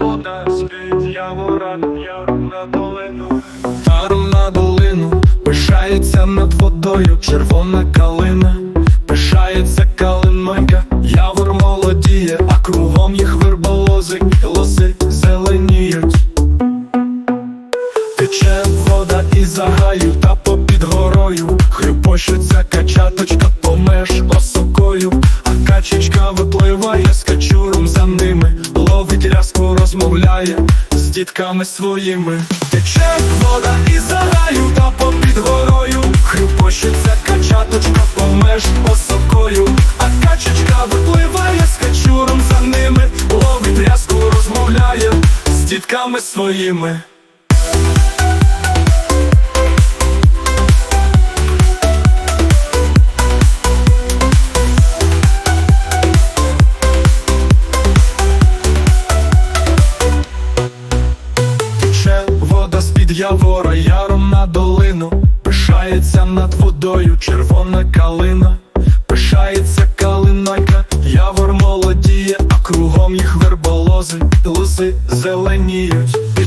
вода з-під явора, яром на долину. Таром на долину пишається над водою червона калина, пишається калинонька, явор молодіє, а кругом їх верболози, і лоси зеленіють. Тече вода із загаю та попід горою, хрюпощиться качаточка помеж осокою, а качечка випливає з ними, рязку, розмовляє з дітками своїми. Тече вода із зараю, та попід горою, хрюпощиться качаточка помеж осокою, а качечка випливає з качуром за ними, ловить ляску розмовляє з дітками своїми. Вода з-під явора, яром на долину, пишається над водою червона калина, пишається калинайка, явор молодіє, а кругом їх верболози, лози зеленіють.